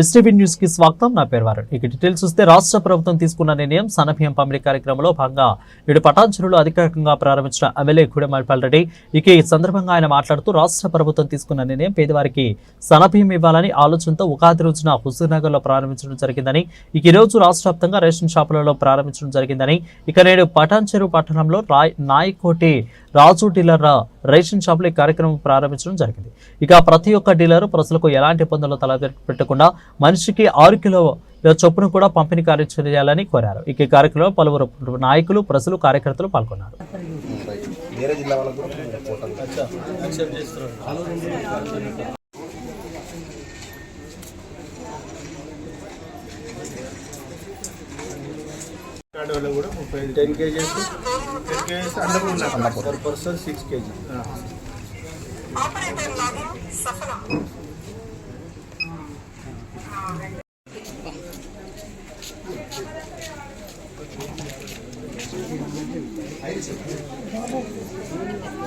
STV న్యూస్కి స్వాగతం. నా పేరు వారు ఇక డీటెయిల్స్ చూస్తే రాష్ట్ర ప్రభుత్వం తీసుకున్న నిర్ణయం సన్నబియ్యం పంపిణీ కార్యక్రమంలో భాగంగా ఇటు పటాన్చెరులో అధికారికంగా ప్రారంభించిన ఎమ్మెల్యే గుడెమల్పాల్ రెడ్డి. ఇక ఈ సందర్భంగా ఆయన మాట్లాడుతూ రాష్ట్ర ప్రభుత్వం తీసుకున్న నిర్ణయం పేదవారికి సన్నబియ్యం ఇవ్వాలని ఆలోచనతో ఉగాది రోజున హుజూర్నగర్లో ప్రారంభించడం జరిగిందని ఇక ఈరోజు రోజు రాష్ట్ర వ్యాప్తంగా రేషన్ షాపులలో ప్రారంభించడం జరిగిందని ఇక నేడు పటాన్చెరు పట్టణంలో రాయ్ నాయకోటి రాజు డీలర్ రేషన్ షాపులో ఈ కార్యక్రమం ప్రారంభించడం జరిగింది. ఇక ప్రతి ఒక్క డీలర్ ప్రజలకు ఎలాంటి ఇబ్బందులు తలపెట్టకుండా మనిషికి ఆరు కిలో చొప్పున కూడా పంపిణీ కార్యక్రమం చేయాలని కోరారు. ఇక ఈ కార్యక్రమంలో పలువురు నాయకులు ప్రజలు కార్యకర్తలు పాల్గొన్నారు. వేరే జిల్లా వాళ్ళకు కూడా ముప్పై ఐదు టెన్ కేజీస్? టెన్ కేజీస్ ఉన్నారు. పర్ పర్సన్ సిక్స్ కేజీ నీళ్ళు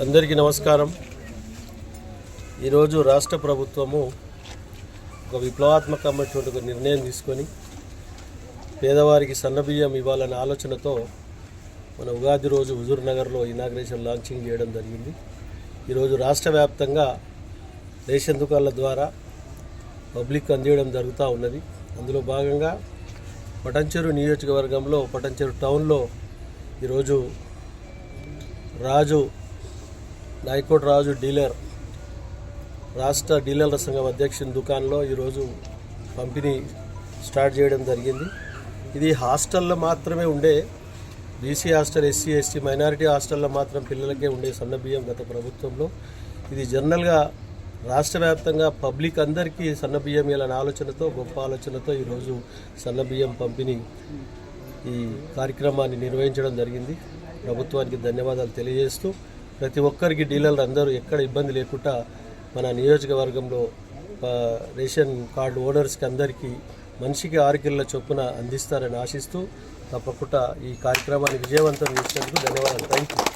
అందరికీ నమస్కారం. ఈరోజు రాష్ట్ర ప్రభుత్వము ఒక విప్లవాత్మకమైనటువంటి ఒక నిర్ణయం తీసుకొని పేదవారికి సన్నబియ్యం ఇవ్వాలనే ఆలోచనతో మన ఉగాది రోజు హుజూర్ నగర్లో ఇనాగ్రేషన్ లాంచింగ్ చేయడం జరిగింది. ఈరోజు రాష్ట్ర వ్యాప్తంగా రేషన్ దుకాణాల ద్వారా పబ్లిక్ అందించడం జరుగుతూ ఉన్నది. అందులో భాగంగా పటంచెరు నియోజకవర్గంలో పటంచెరు టౌన్లో ఈరోజు రాజు నాయకోట్ రాజు డీలర్ రాష్ట్ర డీలర్ల సంఘం అధ్యక్షుని దుకాణంలో ఈరోజు పంపిణీ స్టార్ట్ చేయడం జరిగింది. ఇది హాస్టల్లో మాత్రమే ఉండే BC hostel SC ST minority హాస్టల్లో మాత్రం పిల్లలకే ఉండే సన్నబియ్యం గత ప్రభుత్వంలో. ఇది జనరల్గా రాష్ట్ర వ్యాప్తంగా పబ్లిక్ అందరికీ సన్నబియ్యం ఇలాంటి ఆలోచనతో గొప్ప ఆలోచనతో ఈరోజు సన్నబియ్యం పంపిణీ ఈ కార్యక్రమాన్ని నిర్వహించడం జరిగింది. ప్రభుత్వానికి ధన్యవాదాలు తెలియజేస్తూ ప్రతి ఒక్కరికి డీలర్లు అందరూ ఎక్కడ ఇబ్బంది లేకుండా మన నియోజకవర్గంలో రేషన్ కార్డు ఓనర్స్కి అందరికీ మనిషికి ఆరు కిలోల చొప్పున అందిస్తారని ఆశిస్తూ తప్పకుండా ఈ కార్యక్రమాన్ని విజయవంతం చేసినందుకు ధన్యవాదాలు. Thank you